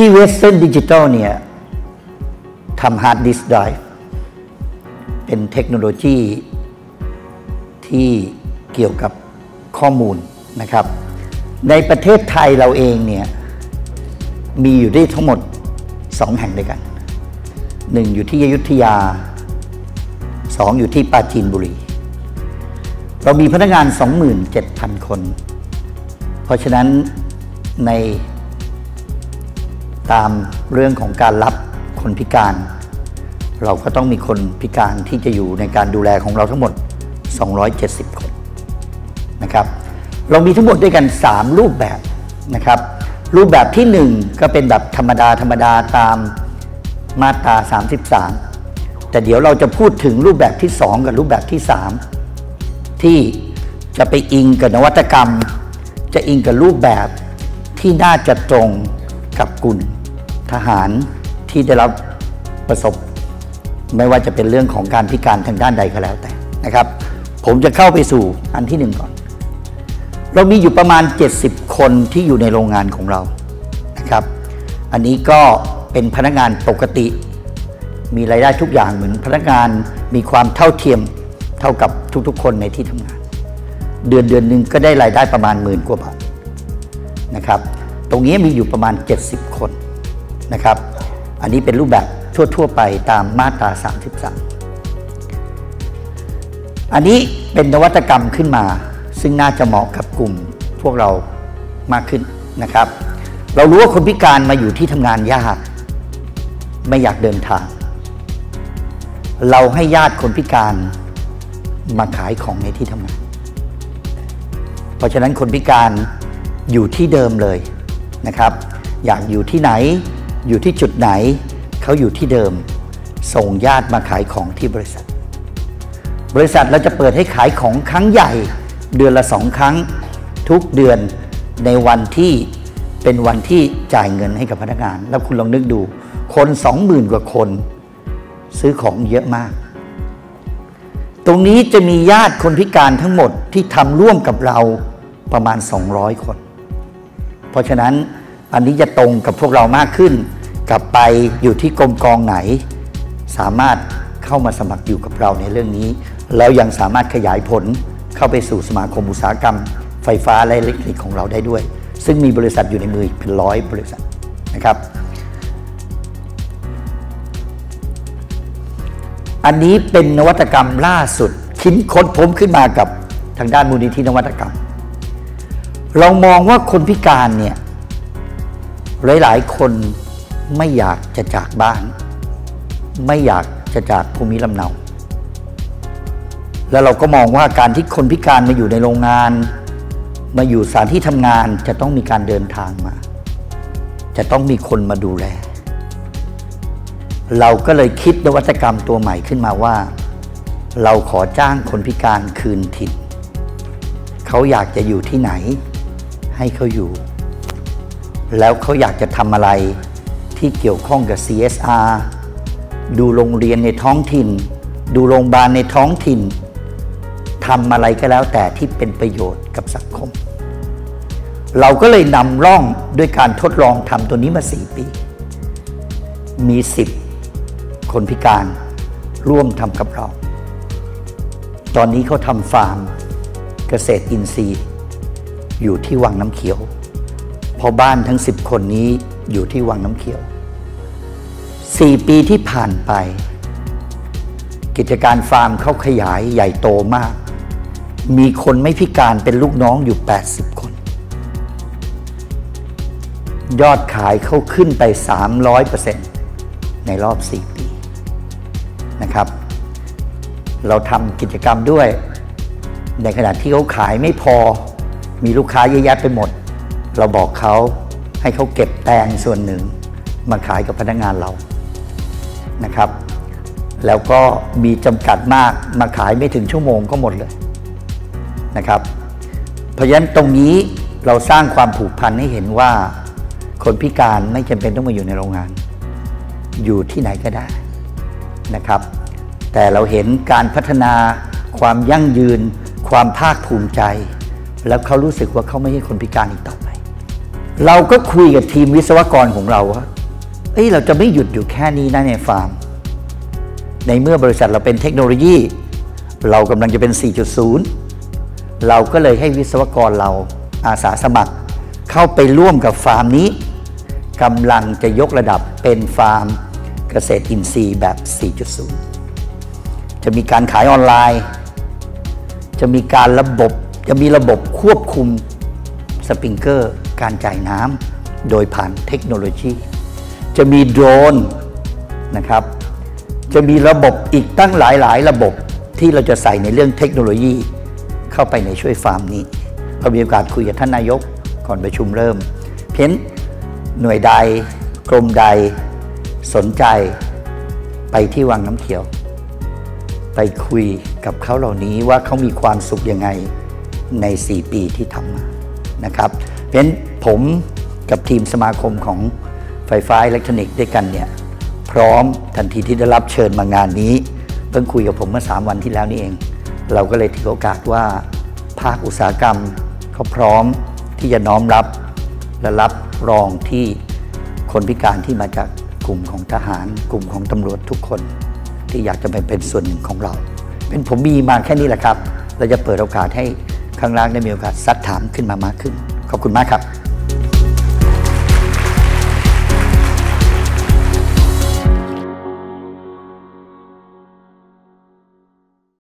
ที่ Western Digital เนี่ยทำ Hard Disk Drive เป็นเทคโนโลยีที่เกี่ยวกับข้อมูลนะครับ ในประเทศไทยเราเองเนี่ยมีอยู่ได้ทั้งหมด 2 แห่งด้วยกัน 1 อยู่ที่อยุธยา 2 อยู่ที่ปราจีนบุรี เรามีพนักงาน 27,000 คน เพราะฉะนั้นใน ตามเรื่องของการรับคนพิการ เราก็ต้องมีคนพิการที่จะอยู่ในการดูแลของเราทั้งหมด 270 คนนะครับ เรามีทั้งหมดด้วยกัน 3 รูปแบบนะครับ รูปแบบที่ 1 ก็เป็นแบบธรรมดาธรรมดาตามมาตรา 33 แต่เดี๋ยวเราจะพูดถึงรูปแบบที่ 2 กับรูปแบบที่ 3 ที่จะไปอิงกับนวัตกรรม จะอิงกับรูปแบบที่น่าจะตรงกับกลุ่ม ทหารที่ได้รับประสบ ไม่ว่าจะเป็นเรื่องของการพิการทางด้านใดก็แล้วแต่นะครับ ผมจะเข้าไปสู่อันที่หนึ่งก่อน เรามีอยู่ประมาณ 70 คนที่อยู่ในโรงงานของเรานะครับ อันนี้ก็เป็นพนักงานปกติ มีรายได้ทุกอย่างเหมือนพนักงานมีความเท่าเทียมเท่ากับทุกๆ คนในที่ทำงาน เดือนเดือนหนึ่งก็ได้รายได้ประมาณหมื่นกว่าบาทนะครับ ตรงนี้มีอยู่ประมาณ 70 คน นะครับ อันนี้เป็นรูปแบบทั่ว ๆ ไปตามมาตรา 33 อันนี้เป็นนวัตกรรมขึ้นมา ซึ่งน่าจะเหมาะกับกลุ่มพวกเรามากขึ้นนะครับ เรารู้ว่าคนพิการมาอยู่ที่ทำงานยากไม่อยากเดินทาง เราให้ญาติคนพิการมาขายของในที่ทำงาน เพราะฉะนั้นคนพิการอยู่ที่เดิมเลยนะครับ อยากอยู่ที่ไหน อยู่ที่จุดไหนเขาอยู่ที่เดิม ส่งญาติมาขายของที่บริษัท บริษัทเราจะเปิดให้ขายของครั้งใหญ่ เดือนละสองครั้ง ทุกเดือนในวันที่เป็นวันที่จ่ายเงินให้กับพนักงาน แล้วคุณลองนึกดู คนสองหมื่นกว่าคน ซื้อของเยอะมาก ตรงนี้จะมีญาติคนพิการทั้งหมดที่ทำร่วมกับเราประมาณ 200 คน เพราะฉะนั้นอันนี้จะตรงกับพวกเรามากขึ้น กลับไปอยู่ที่กรมกองไหน สามารถเข้ามาสมัครอยู่กับเราในเรื่องนี้ แล้วยังสามารถขยายผลเข้าไปสู่สมาคมอุตสาหกรรม ไฟฟ้าและอิเล็กทริกของเราได้ด้วย ซึ่งมีบริษัทอยู่ในมือเป็นร้อยบริษัทนะครับ อันนี้เป็นนวัตกรรมล่าสุดคิดค้นพบขึ้นมากับทางด้านมูลนิธินวัตกรรม เรามองว่าคนพิการเนี่ยหลาย ๆ คน ไม่อยากจะจากบ้าน ไม่อยากจะจากภูมิลำเนา แล้วเราก็มองว่าการที่คนพิการมาอยู่ในโรงงาน มาอยู่สถานที่ทำงานจะต้องมีการเดินทางมา จะต้องมีคนมาดูแล เราก็เลยคิดนวัตกรรมตัวใหม่ขึ้นมาว่า เราขอจ้างคนพิการคืนถิ่นเขาอยากจะอยู่ที่ไหน ให้เขาอยู่ แล้วเขาอยากจะทำอะไร ที่เกี่ยวข้องกับ CSR ดูโรงเรียนในท้องถิ่น ดูโรงพยาบาลในท้องถิ่นทำอะไรก็แล้วแต่ที่เป็นประโยชน์กับสังคม เราก็เลยนำร่องด้วยการทดลองทำตัวนี้มา 4 ปี มี 10 คนพิการร่วมทำกับเรา ตอนนี้เขาทำฟาร์มเกษตรอินทรีย์ อยู่ที่วังน้ำเขียวเพราะบ้านทั้ง 10 คนนี้อยู่ที่วังน้ำเขียว 4 ปีที่ผ่านไป กิจการฟาร์มเขาขยายใหญ่โตมาก มีคนไม่พิการเป็นลูกน้องอยู่ 80 คน ยอดขายเขาขึ้นไป 300%ในรอบ 4 ปีนะครับ เราทำกิจกรรมด้วย ในขณะที่เขาขายไม่พอ มีลูกค้าเยอะแยะไปหมด เราบอกเขาให้เขาเก็บแตงส่วนหนึ่งมาขายกับพนักงานเรา นะครับ แล้วก็มีจำกัดมากมาขายไม่ถึงชั่วโมงก็หมดเลยนะครับเพราะฉะนั้นตรงนี้เราสร้างความผูกพันให้เห็นว่า คนพิการไม่จำเป็นต้องมาอยู่ในโรงงาน อยู่ที่ไหนก็ได้นะครับ แต่เราเห็นการพัฒนาความยั่งยืน ความภาคภูมิใจ แล้วเขารู้สึกว่าเขาไม่ใช่คนพิการอีกต่อไป เราก็คุยกับทีมวิศวกรของเราว่า อ้ยเราจะไม่หยุดอยู่แค่นี้นะในฟาร์ม ในเมื่อบริษัทเราเป็นเทคโนโลยี เรากำลังจะเป็น 4.0 เราก็เลยให้วิศวกรเราอาสาสมัคร เข้าไปร่วมกับฟาร์มนี้กำลังจะยกระดับเป็นฟาร์มเกษตรอินทรีย์แบบ 4.0 จะมีการขายออนไลน์ จะมีการระบบ จะมีระบบควบคุมสปริงเกอร์ การจ่ายน้ำโดยผ่านเทคโนโลยี จะมีโดรนนะครับ จะมีระบบอีกตั้งหลายหลายระบบที่เราจะใส่ในเรื่องเทคโนโลยีเข้าไปในช่วยฟาร์มนี้เรามีโอกาสคุยกับท่านนายกก่อนประชุมเริ่ม เพ้นหน่วยใดกรมใดสนใจไปที่วังน้ำเขียว ไปคุยกับเขาเหล่านี้ว่าเขามีความสุขยังไงใน 4 ปีที่ทำมานะครับ เพราะฉะนั้นผมกับทีมสมาคมของ ไฟฟ้าอิเล็กทรอนิกส์ด้วยกันเนี่ยพร้อมทันทีที่ได้รับเชิญมางานนี้เพิ่งคุยกับผมเมื่อ 3 วันที่แล้วนี่เอง เราก็เลยถือโอกาสว่า ภาคอุตสาหกรรมเขาพร้อมที่จะน้อมรับ และรับรองที่คนพิการที่มาจากกลุ่มของทหาร กลุ่มของตำรวจทุกคน ที่อยากจะไปเป็นส่วนหนึ่งของเรา เป็นผมมีมาแค่นี้แหละครับ เราจะเปิดโอกาสให้ข้างล่างได้มีโอกาสซักถามขึ้นมามากขึ้น ขอบคุณมากครับ